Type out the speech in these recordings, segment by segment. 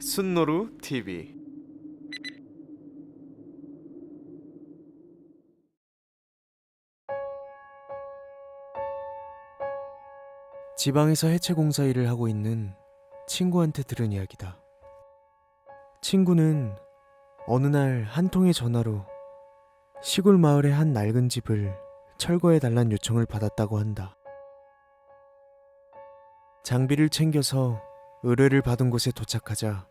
순노루 TV 지방에서 해체 공사 일을 하고 있는 친구한테 들은 이야기다. 친구는 어느 날 한 통의 전화로 시골 마을의 한 낡은 집을 철거해 달란 요청을 받았다고 한다. 장비를 챙겨서 의뢰를 받은 곳에 도착하자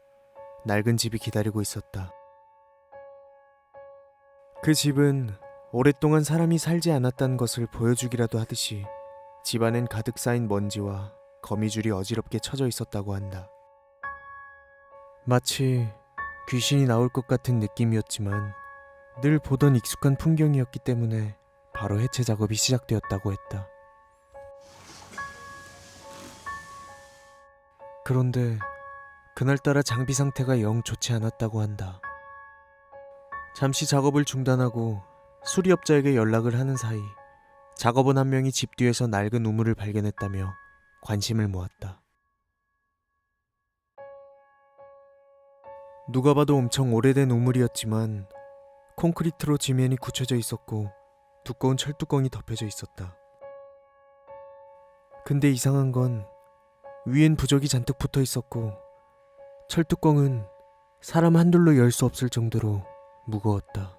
낡은 집이 기다리고 있었다. 그 집은 오랫동안 사람이 살지 않았다는 것을 보여주기라도 하듯이 집안엔 가득 쌓인 먼지와 거미줄이 어지럽게 쳐져 있었다고 한다. 마치 귀신이 나올 것 같은 느낌이었지만 늘 보던 익숙한 풍경이었기 때문에 바로 해체 작업이 시작되었다고 했다. 그런데 그날따라 장비 상태가 영 좋지 않았다고 한다. 잠시 작업을 중단하고 수리업자에게 연락을 하는 사이 작업원 한 명이 집 뒤에서 낡은 우물을 발견했다며 관심을 모았다. 누가 봐도 엄청 오래된 우물이었지만 콘크리트로 지면이 굳혀져 있었고 두꺼운 철뚜껑이 덮여져 있었다. 근데 이상한 건 위엔 부적이 잔뜩 붙어 있었고 철뚜껑은 사람 한둘로 열 수 없을 정도로 무거웠다.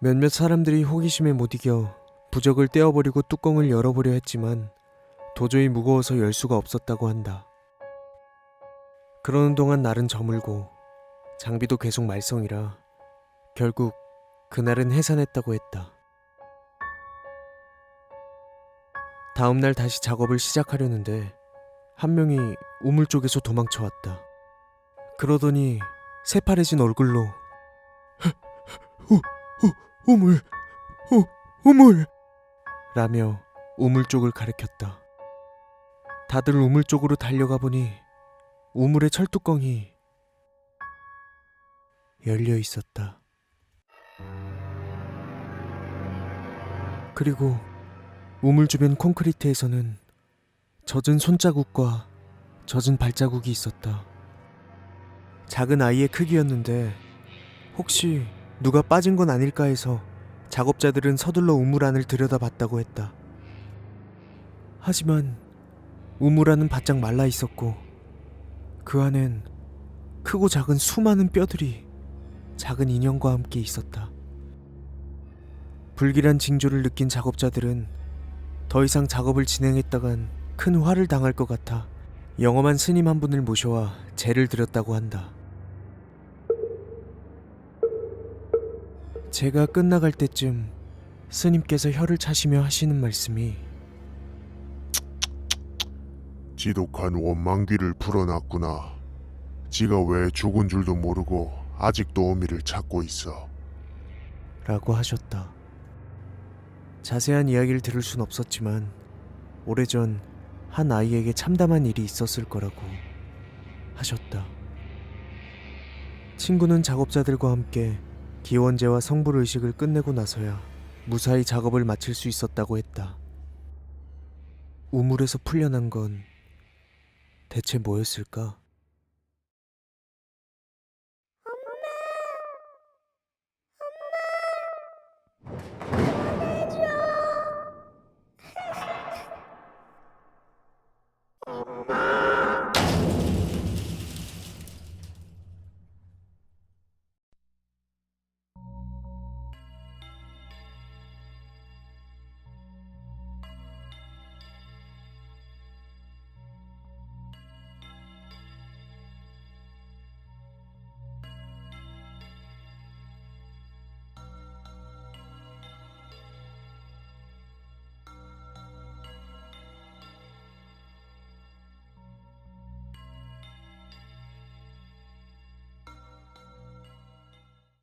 몇몇 사람들이 호기심에 못 이겨 부적을 떼어버리고 뚜껑을 열어보려 했지만 도저히 무거워서 열 수가 없었다고 한다. 그러는 동안 날은 저물고 장비도 계속 말썽이라 결국 그날은 해산했다고 했다. 다음 날 다시 작업을 시작하려는데 한 명이 우물 쪽에서 도망쳐 왔다. 그러더니 새파래진 얼굴로 우, 우, 우물, 우, 우물 라며 우물 쪽을 가리켰다. 다들 우물 쪽으로 달려가 보니 우물의 철뚜껑이 열려 있었다. 그리고 우물 주변 콘크리트에서는 젖은 손자국과 젖은 발자국이 있었다. 작은 아이의 크기였는데 혹시 누가 빠진 건 아닐까 해서 작업자들은 서둘러 우물 안을 들여다봤다고 했다. 하지만 우물 안은 바짝 말라 있었고 그 안엔 크고 작은 수많은 뼈들이 작은 인형과 함께 있었다. 불길한 징조를 느낀 작업자들은 더 이상 작업을 진행했다간 큰 화를 당할 것 같아 영험한 스님 한 분을 모셔와 제를 드렸다고 한다. 제가 끝나갈 때쯤 스님께서 혀를 차시며 하시는 말씀이 지독한 원망귀를 불어놨구나. 지가 왜 죽은 줄도 모르고 아직도 어미를 찾고 있어. 라고 하셨다. 자세한 이야기를 들을 순 없었지만 오래전 한 아이에게 참담한 일이 있었을 거라고 하셨다. 친구는 작업자들과 함께 기원제와 성불 의식을 끝내고 나서야 무사히 작업을 마칠 수 있었다고 했다. 우물에서 풀려난 건 대체 뭐였을까?